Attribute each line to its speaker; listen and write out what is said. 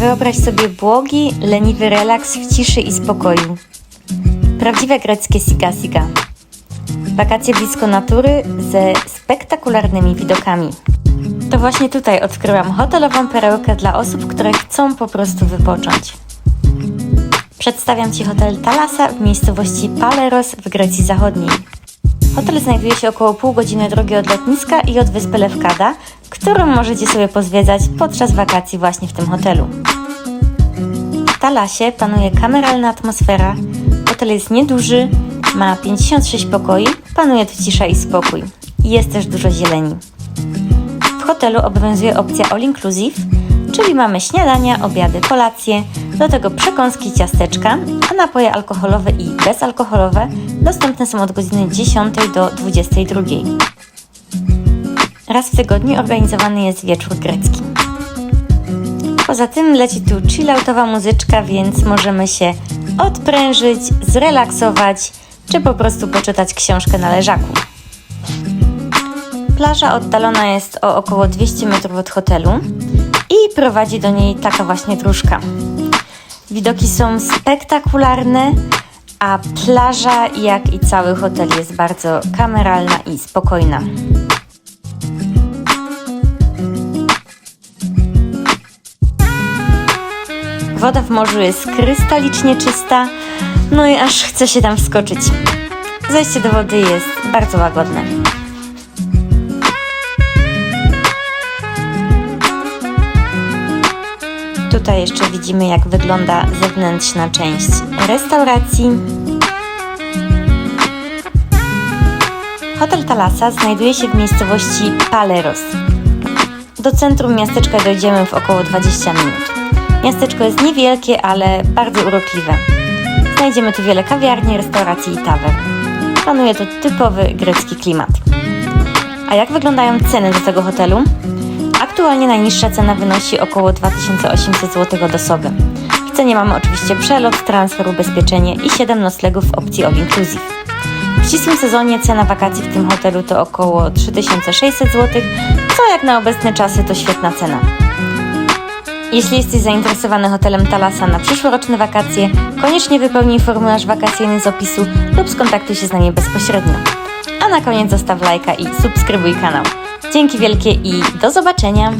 Speaker 1: Wyobraź sobie błogi, leniwy relaks w ciszy i spokoju. Prawdziwe greckie siga siga. Wakacje blisko natury ze spektakularnymi widokami. To właśnie tutaj odkryłam hotelową perełkę dla osób, które chcą po prostu wypocząć. Przedstawiam Ci hotel Thalassa w miejscowości Paleros w Grecji Zachodniej. Hotel znajduje się około pół godziny drogi od lotniska i od wyspy Lewkada, którą możecie sobie pozwiedzać podczas wakacji właśnie w tym hotelu. W Talasie panuje kameralna atmosfera, hotel jest nieduży, ma 56 pokoi, panuje tu cisza i spokój. Jest też dużo zieleni. W hotelu obowiązuje opcja all inclusive, czyli mamy śniadania, obiady, kolacje, do tego przekąski, ciasteczka, a napoje alkoholowe i bezalkoholowe dostępne są od godziny 10 do 22. Raz w tygodniu organizowany jest wieczór grecki. Poza tym leci tu chilloutowa muzyczka, więc możemy się odprężyć, zrelaksować, czy po prostu poczytać książkę na leżaku. Plaża oddalona jest o około 200 metrów od hotelu i prowadzi do niej taka właśnie dróżka. Widoki są spektakularne, a plaża, jak i cały hotel, jest bardzo kameralna i spokojna. Woda w morzu jest krystalicznie czysta, no i aż chce się tam wskoczyć. Zejście do wody jest bardzo łagodne. Tutaj jeszcze widzimy, jak wygląda zewnętrzna część restauracji. Hotel Thalassa znajduje się w miejscowości Paleros. Do centrum miasteczka dojdziemy w około 20 minut. Miasteczko jest niewielkie, ale bardzo urokliwe. Znajdziemy tu wiele kawiarni, restauracji i tawern. Panuje tu typowy grecki klimat. A jak wyglądają ceny do tego hotelu? Aktualnie najniższa cena wynosi około 2800 zł do osoby. W cenie mamy oczywiście przelot, transfer, ubezpieczenie i 7 noclegów w opcji all inclusive. W ścisłym sezonie cena wakacji w tym hotelu to około 3600 zł, co jak na obecne czasy to świetna cena. Jeśli jesteś zainteresowany hotelem Thalassa na przyszłoroczne wakacje, koniecznie wypełnij formularz wakacyjny z opisu lub skontaktuj się z nami bezpośrednio. A na koniec zostaw lajka i subskrybuj kanał. Dzięki wielkie i do zobaczenia!